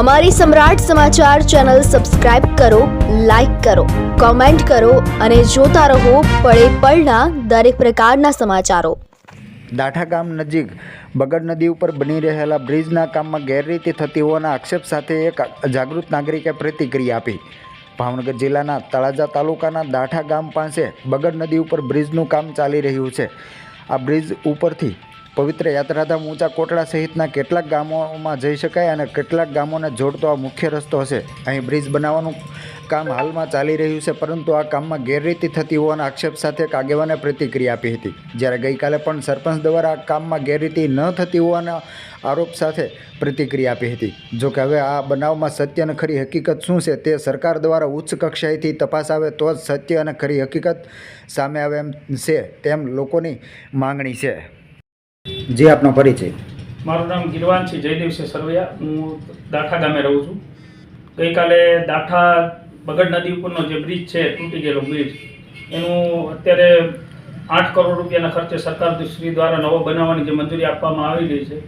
અમારી સમ્રાટ સમાચાર channel subscribe કરો, લાઇક કરો, કોમેન્ટ કરો અને જોતા રહો પળે પળના દરેક પ્રકારના સમાચારો. દાઠા ગામ નજીક બગડ નદી ઉપર બની રહેલા બ્રિજના કામમાં ગેરરીતિ થતી હોવાના આક્ષેપ સાથે એક જાગૃત નાગરિકે પ્રતિક્રિયા આપી. ભાવનગર જિલ્લાના તળાજા તાલુકાના દાઠા ગામ પાસે બગડ નદી ઉપર બ્રિજનું કામ ચાલી રહ્યું છે. આ બ્રિજ ઉપરથી પવિત્ર યાત્રાધામ ઊંચા કોટડા સહિતના કેટલાક ગામોમાં જઈ શકાય અને કેટલાક ગામોને જોડતો આ મુખ્ય રસ્તો હશે. અહીં બ્રિજ બનાવવાનું કામ હાલમાં ચાલી રહ્યું છે, પરંતુ આ કામમાં ગેરરીતિ થતી હોવાના આક્ષેપ સાથે એક આગેવાને પ્રતિક્રિયા આપી હતી. જ્યારે ગઈકાલે પણ સરપંચ દ્વારા આ કામમાં ગેરરીતિ ન થતી હોવાના આરોપ સાથે પ્રતિક્રિયા આપી હતી. જોકે હવે આ બનાવમાં સત્ય અને ખરી હકીકત શું છે તે સરકાર દ્વારા ઉચ્ચ કક્ષાએથી તપાસ આવે તો જ સત્ય અને ખરી હકીકત સામે આવે એમ છે તેમ લોકોની માંગણી છે. જે, આપનો પરિચય. મારું નામ ગિરવાન છે, જયદેવસિંહ સરવૈયા. હું દાઠા ગામે રહું છું. ગઈકાલે દાઠા બગડ નદી ઉપરનો જે બ્રિજ છે, તૂટી ગયેલો બ્રિજ, એનું અત્યારે આઠ કરોડ રૂપિયાના ખર્ચે સરકાર શ્રી દ્વારા નવો બનાવવાની જે મંજૂરી આપવામાં આવી રહી છે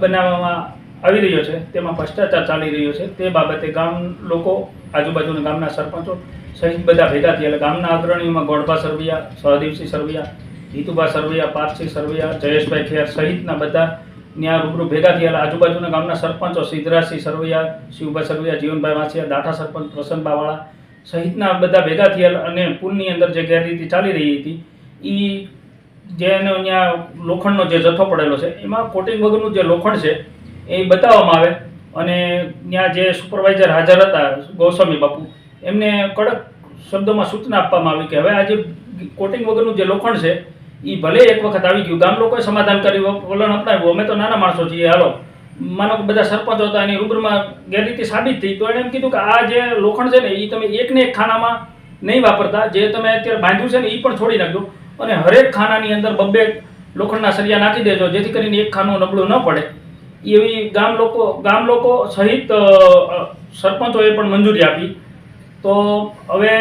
બનાવવામાં આવી રહ્યો છે, તેમાં ભ્રષ્ટાચાર ચાલી રહ્યો છે. તે બાબતે ગામ લોકો, આજુબાજુના ગામના સરપંચો સહિત બધા ભેગા થયા. એટલે ગામના અગ્રણીઓમાં ગોળભા સરવૈયા સહદેવસિંહ સરવૈયા હિતુભા સરવૈયા પારસી સરવૈયા, જયેશભાઈ ખેર સહિતના બધા ત્યાં રૂબરૂ ભેગા થયેલા આજુબાજુના ગામના સરપંચો સિદ્ધરાજસિંહ સરવૈયા શિવભાઈ સરવૈયા, જીવનભાઈ વાંસિયા, દાઠા સરપંચ પ્રસન્નબાવાળા સહિતના બધા ભેગા થયેલા અને પુલની અંદર જે ગેરરીતિ ચાલી રહી હતી એ જેનો અહીંયા લોખંડનો જે જથ્થો પડેલો છે, એમાં કોટિંગ વગરનું જે લોખંડ છે, એ બતાવવામાં આવે. અને ત્યાં જે સુપરવાઇઝર હાજર હતા, ગૌસ્વામી બાપુ, એમને કડક શબ્દોમાં સૂચના આપવામાં આવી કે હવે આ જે કોટિંગ વગરનું જે લોખંડ છે એ ભલે એક વખત આવી ગયું, ગામ લોકોએ સમાધાન કર્યું વલણ અપનાવ્યું, અમે તો નાના માણસો છીએ, હાલો. માનો કે બધા સરપંચ હતા, એની રૂબરૂમાં ગેરરીતિ સાબિત થઈ, તો એણે એમ કીધું કે આ જે લોખંડ છે ને એ તમે એકને એક ખાનામાં નહીં વાપરતા, જે તમે અત્યારે બાંધ્યું છે ને એ પણ છોડી નાખજો. અને હરેક ખાનાની અંદર બબ્બે લોખંડના સળિયા નાખી દેજો, જેથી કરીને એક ખાનું નબળું ન પડે. એવી ગામ લોકો ગામ લોકો સહિત સરપંચોએ પણ મંજૂરી આપી. તો હવે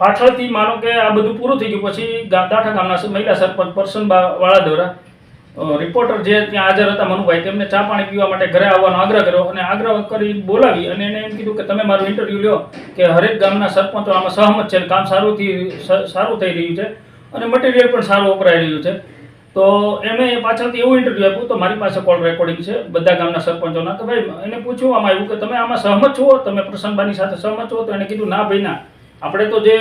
પાછળથી માનો કે આ બધું પૂરું થઈ ગયું. પછી દાઠા ગામના મહિલા સરપંચ પરસનબા વાળા દ્વારા રિપોર્ટર જે ત્યાં હાજર હતા, મનુભાઈ, તેમને ચા પાણી પીવા માટે ઘરે આવવાનો આગ્રહ કર્યો અને આગ્રહ કરી બોલાવી અને એને એમ કીધું કે તમે મારું ઇન્ટરવ્યૂ લ્યો કે હરેક ગામના સરપંચો આમાં સહમત છે કામ સારુંથી સ- સારું થઈ રહ્યું છે અને મટીરિયલ પણ સારું વપરાઈ રહ્યું છે. તો એમણે પાછળથી એવું ઇન્ટરવ્યૂ આપ્યું, તો મારી પાસે કોલ રેકોર્ડિંગ છે બધા ગામના સરપંચોના. તો ભાઈ, એને પૂછવામાં આવ્યું કે તમે આમાં સહમત છો? તમે પ્રસન્નભાઈની સાથે સહમત છો? તો એને કીધું, ના ભાઈ, ના. આપણે તો જે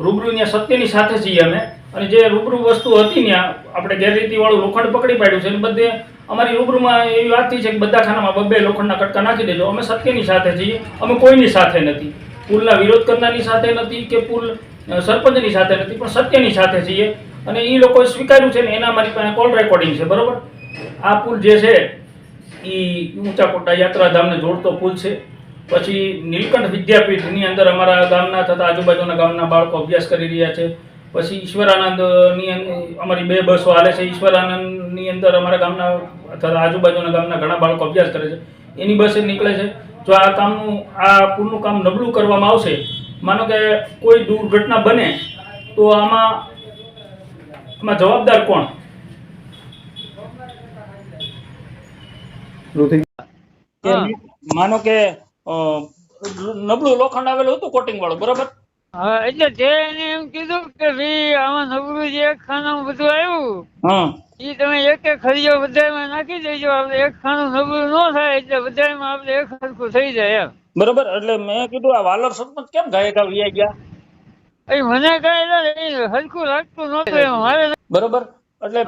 રૂબરૂ ત્યાં સત્યની સાથે છીએ અમે, અને જે રૂબરૂ વસ્તુ હતી ત્યાં, આપણે ગેરરીતિવાળું લોખંડ પકડી પાડ્યું છે અને બધે અમારી રૂબરૂમાં એવી વાત થઈ છે કે બધા ખાનામાં બબ્બે લોખંડના કટકા નાખી દેજો. અમે સત્યની સાથે છીએ, અમે કોઈની સાથે નથી. પુલના વિરોધ કરનારની સાથે નથી કે પુલ સરપંચની સાથે નથી, પણ સત્યની સાથે છીએ. અને એ લોકોએ સ્વીકાર્યું છે ને એના મારી પાસે કોલ રેકોર્ડિંગ છે, બરાબર? આ પુલ જે છે એ ઊંચા કોટા યાત્રાધામને જોડતો પુલ છે. પછી નીલકંઠ વિદ્યાપીઠની અંદર અમારા ગામના તથા આજુબાજુના ગામના બાળકો અભ્યાસ કરી રહ્યા છે. પછી ઈશ્વરાનંદની અમારી બે બસો હાલે છે. ઈશ્વરાનંદની અંદર અમારા ગામના તથા આજુબાજુના ગામના ઘણા બાળકો અભ્યાસ કરે છે. એની બસે નીકળે છે. જો આ કામનું આ પુલનું કામ નબળું કરવામાં આવશે માનો કે કોઈ દુર્ઘટના બને તો આમાં આમાં જવાબદાર કોણ? માનો કે નબળું લોખંડ આવેલું હતું કોટિંગ વાળું બરાબર? હા એટલે જે એને એમ કીધું કે ભાઈ આમાં નબળું જે એક ખાનામાં બધું આવ્યું એ તમે એક એક ખરીજો બધામાં નાખી દેજો આપણે એક ખાનું નબળું ન થાય એટલે બધામાં આપણે એક સરખું થઈ જાય એમ. બરોબર એટલે મેં કીધું આ વાલર સરપંચ કેમ ગાયક આવી ગયા? એ મને કઈ હલકું લાગતું નહોતું એમ મારે બરોબર એટલે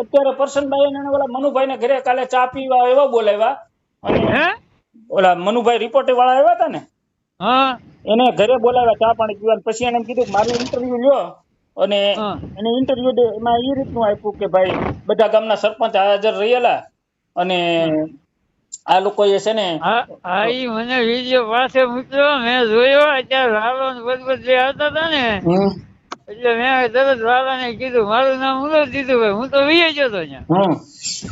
અત્યારે પરસનભાઈ એને ઓલા મનુભાઈ ને ઘરે કાલે ચા પીવા એવા બોલાવ્યા અને હે? ઓલા મનુભાઈ રિપોર્ટર વાળા આવ્યા હતા ને? હા. એને ઘરે બોલાવ્યા ચા પાણી પીવા પછી એને કીધું મારું ઇન્ટરવ્યુ લ્યો. અને. એને ઇન્ટરવ્યુ એમાં એ રીતનું આપ્યું કે ભાઈ બધા ગામના સરપંચ હાજર રહેલા. અને આ લોકો એ છે ને હા ઈ મને વીડિયો પાસે મૂક્યો. મેં જોયો. અત્યારે ને બધું જે આવતા હતા ને. એટલે મેં તરત લાલાને કીધું મારું નામ હું દીધું ભાઈ હું તો વીએ હતો ત્યાં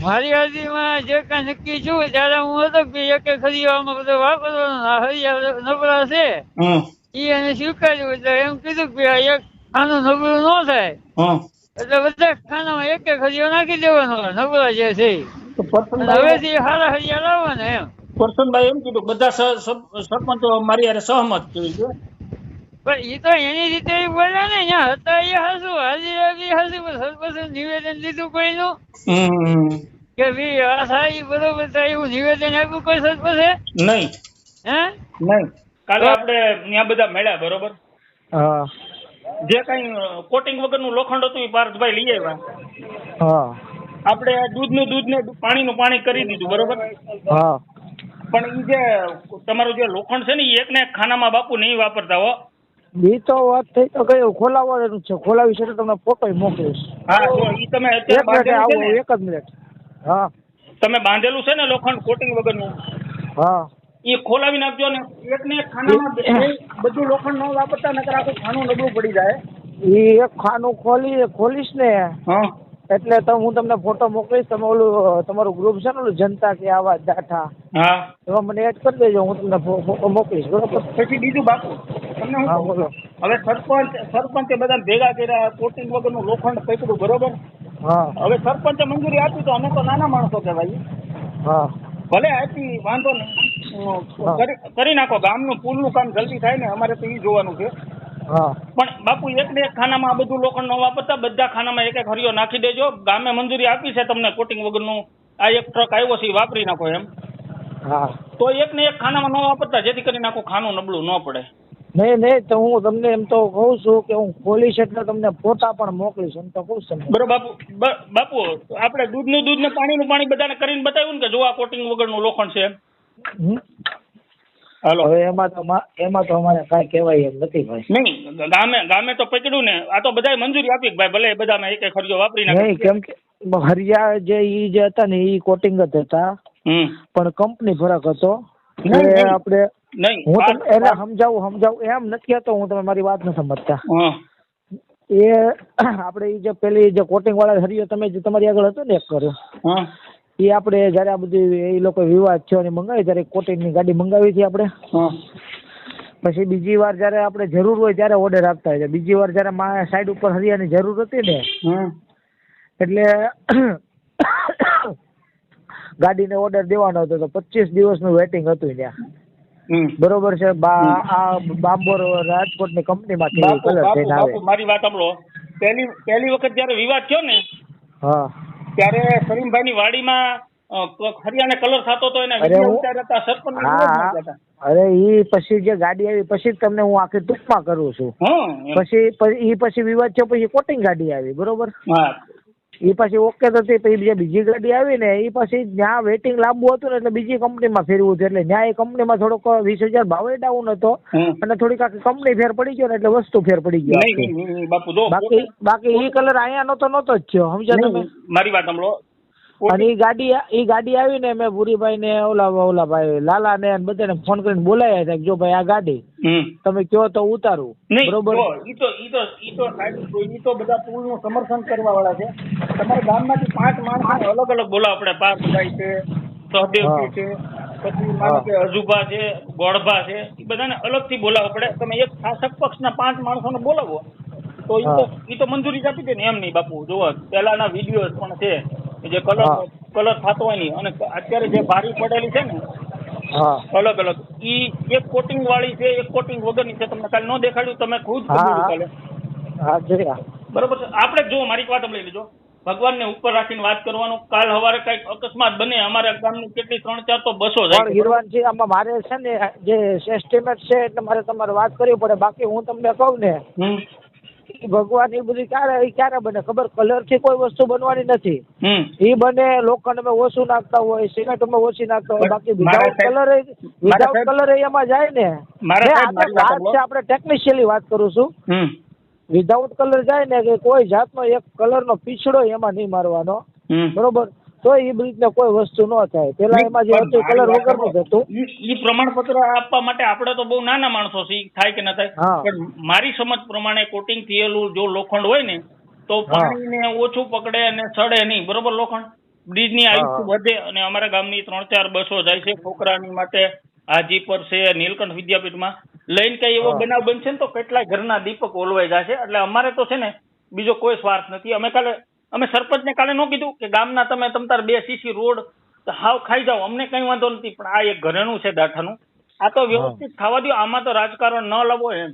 મારી હાજરીમાં જે કાંઈ નક્કી છું ત્યારે હું હતો કે એક હરિયામાં બધું વાપરવાનું હરિયા નબળા છે. ઈ એને સ્વીકાર્યું એટલે એમ કીધું કે એક ખાનું નબળું ન થાય. એટલે બધા ખાનામાં એક એક હરિયો નાખી દેવાનો નબળા જે છે. હવેથી સારા હરિયા લાવવાના એમ. પરસનભાઈ એમ કીધું બધા સરપંચો મારી યારે સહમત છે. પણ ઈ તો એની રીતે ઈ ને અહીંયા હતા એ હાસુ હાજી આવી હાસુ પણ નિવેદન દીધું કોઈનું? કે ભઈ આ થાય બરોબર થાય એવું નિવેદન આપ્યું કોઈ સરપંચે? નહીં. હે? નહીં. કાલે આપણે ત્યાં બધા મળ્યા બરોબર? હા. જે કઈ કોટિંગ વગરનું લોખંડ હતું એ પાર્થભાઈ લઈ આવ્યા. હા. આપણે દૂધનું દૂધ ને પાણીનું પાણી કરી દીધું બરોબર? હા. પણ એ જે તમારું જે લોખંડ છે ને એ એક ને ખાનામાં બાપુ નહીં વાપરતા હો. ઈ તો વાત થઈ તો કયો ખોલાવવાનું છે. ખોલાવી છે તો તમને ફોટો મોકલીશ. હા એ તમે એક મિનિટ આવો એક જ મિનિટ હા. તમે બાંધેલું છે ને લોખંડ કોટિંગ વગરનું? હા. એ ખોલાવી નાખજો ને. એક ને એક ખાનામાં બધું લોખંડ ન વાપરતા નકર આખું ખાનું નબળું પડી જાય. એ એક ખાનું ખોલી ખોલીશ ને. હા. એટલે તો હું તમને ફોટો મોકલીશ તમે ઓલું તમારું ગ્રુપ છે ને ઓલું જનતા કે આવા દાઠા હા. એમાં મને એડ કરી દેજો હું તમને ફોટો મોકલીશ બરોબર? પછી બીજું બાપુ તમને હું બોલો. હવે સરપંચ સરપંચે બધા ભેગા કર્યા કોટિંગ વગરનું લોખંડ પકડ્યું બરોબર? હા. હવે સરપંચે મંજૂરી આપી તો અમે તો નાના માણસો કહેવાય. હા. ભલે આપી વાંધો નહીં. કરી- નાખો. ગામનું પુલનું કામ જલ્દી થાય ને અમારે તો એ જોવાનું છે. પણ બાપુ એક ને એક ખાનામાં આ બધું લોખંડ ન વાપરતા બધા ખાનામાં એક એક હરિયો નાખી દેજો. ગામે મંજૂરી આપી છે તમને કોટિંગ વગરનું. આ એક ટ્રક આવ્યો છે એ વાપરી નાખો એમ. હા. તો એક ને એક ખાનામાં ન વાપરતા જેથી કરીને આખું ખાનું નબળું ન પડે. નહીં નહીં તો હું તમને એમ તો કહું છું કે હું ખોલીશ એટલે તમને ફોટા પણ મોકલીશ એમ તો કહું છું બરોબર બાપુ બાપુ આપણે દૂધનું દૂધ ને પાણીનું પાણી બધાને કરીને બતાવ્યું ને કે જો આ કોટિંગ વગરનું લોખંડ છે એમ. હવે એમાં તો એમાં તો અમારે કાંઈ કહેવાય એમ નથી ભાઈ. નહીં ગામે ગામે તો પકડ્યું ને. આ તો બધાય મંજૂરી આપી ભાઈ ભલે બધામાં એક એક હરિયો વાપરી નાખે. નહીં કેમ કે હરિયા જે ઈ જે હતા ને ઈ કોટિંગ જ હતા. પણ કંપની ફરક હતો. આપણે નહીં હું તમને એને સમજાવું સમજાવું. એમ નથી હતો હું તમે મારી વાત ન સમજતા. એ આપણે ઈ જે પેલી જે કોટિંગ વાળા હરિયો તમે જે તમારી આગળ હતો ને એક કર્યો. હા. એ આપણે જ્યારે આ બધી એ લોકો વિવાદ થયો ને મંગાવી ત્યારે કોટિંગની ગાડી મંગાવી હતી આપણે. પછી બીજી વાર જ્યારે આપણે જરૂર હોય ત્યારે ઓર્ડર આપતા હોય બીજી વાર જ્યારે મા સાઈડ ઉપર હરિયાની જરૂર હતી ને એટલે ગાડીને ઓર્ડર દેવાનો હતો તો પચીસ દિવસનું વેટિંગ હતું ત્યાં. બરોબર છે? બા આ બાંબોર રાજકોટની કંપનીમાંથી કલર થઈને આવે. મારી વાત સાંભળો. પહેલી પહેલી વખત જ્યારે વિવાદ થયો ને હા. ત્યારે સલીમભાઈની વાડીમાં હરિયાને કલર થતો હતો એને અરે ઈ પછી જે ગાડી આવી પછી તમને હું આખી ટૂંકમાં કરું છું. પછી ઈ પછી વિવાદ થયો પછી કોટિંગ ગાડી આવી બરોબર? હા પાછી ઓકે તો તે પછી બીજા બીજી ગાડી આવી ને એ પછી જ્યાં વેટિંગ લાંબુ હતું ને એટલે બીજી કંપનીમાં ફેરવું હતું. એટલે ત્યાં એ કંપનીમાં થોડોક વીસ હજાર ભાવે ડાઉન હતો અને થોડીક આખી કંપની ફેર પડી ગયો ને એટલે વસ્તુ ફેર પડી ગયો બાકી બાકી ઈ કલર અહીંયા નતો નતો જ થયો સમજ્યા તમે? મારી વાત સાંભળો. અને ઈ ગાડી ઈ ગાડી આવી ને મેં ભૂરીભાઈ ને ઓલા ઓલા ભાઈ લાલા ને બધાને ફોન કરીને બોલાયા હતા જો ભાઈ આ ગાડી તમે કયો તો ઉતારું. બરોબર? ઈ તો ઈ તો ઈ તો સાહેબ, ઈ તો બધા પુલનું સમર્થન કરવા વાળા છે. તમારા ગામમાંથી પાંચ માણસ અલગ અલગ બોલાવો આપણે પાર્થભાઈ છે સહદેવજી છે પછી માનો કે અજુભા છે ગોળભા છે એ બધાને અલગથી બોલાવો પડે. તમે એક શાસક પક્ષના પાંચ માણસોને બોલાવો. તો ઈ તો મંજૂરી જ આપી દે ને એમ નહીં બાપુ. જુઓ પહેલાના વીડિયો પણ છે. જે કલર કલર થતો હોય નહીં અને અત્યારે જે ભારી પડેલી છે ને હા. અલગ અલગ ઈ એક કોટિંગ વાળી છે એક કોટિંગ વગરની છે તમને કાલે ન દેખાડ્યું તમે ખુદ. કાલે હા. બરોબર છે? આપણે જો મારી વાત લઈ લેજો. ભગવાનને ઉપર રાખીને વાત કરવાનું. કાલ સવારે કંઈક અકસ્માત બને અમારા ગામની કેટલી ત્રણ ચાર તો બસો જાય. હિરવાનજી આમાં મારે છે ને જે એસ્ટિમેટ છે એટલે મારે તમારે વાત કરવી પડે. બાકી હું તમને કહું ને ભગવાન એ બધી ક્યારે ક્યારે બને? ખબર? કલરથી કોઈ વસ્તુ બનવાની નથી. એ બને લોખંડ અમે ઓછું નાખતા હોય સિમેન્ટ અમે ઓછી નાખતા હોય બાકી વિધાઉટ કલર વિધાઉટ કલર એમાં જાય ને. ને વાત છે આપણે ટેકનિશિયલી વાત કરું છું. વિધાઉટ કલર જાય ને કે કોઈ જાતનો એક કલરનો પીછડો એમાં નહીં મારવાનો. બરોબર? તો એ રીતના કોઈ વસ્તુ ન થાય. પેલા એમાં જે હતું કલર વગરનું હતું. ઈ પ્રમાણપત્ર આપવા માટે આપણે તો બહુ નાના માણસો છે થાય કે ના થાય. પણ મારી સમજ પ્રમાણે કોટિંગ થયેલું જો લોખંડ હોય ને તો. પાણીને ઓછું પકડે અને સડે નહીં. બરોબર લોખંડ? બ્રિજની આયુષ્ય વધે અને અમારા ગામની ત્રણ ચાર બસો જાય છે. છોકરાની માટે હાજી પર છે નીલકંઠ વિદ્યાપીઠમાં. લઈને કઈ એવો. બનાવ બનશે ને તો કેટલાય ઘરના દીપક ઓલવાઈ જશે. એટલે અમારે તો છે ને બીજો કોઈ સ્વાર્થ નથી. અમે કાલે અમે સરપંચને કાલે ન કીધું કે ગામના તમે તમ તાર બે સીસી રોડ હાવ ખાઈ જાઓ. અમને કઈ વાંધો નથી પણ આ એક ઘરેણું છે દાઠાનું. આ તો વ્યવસ્થિત થવા દો આમાં તો રાજકારણ ન લવો એમ.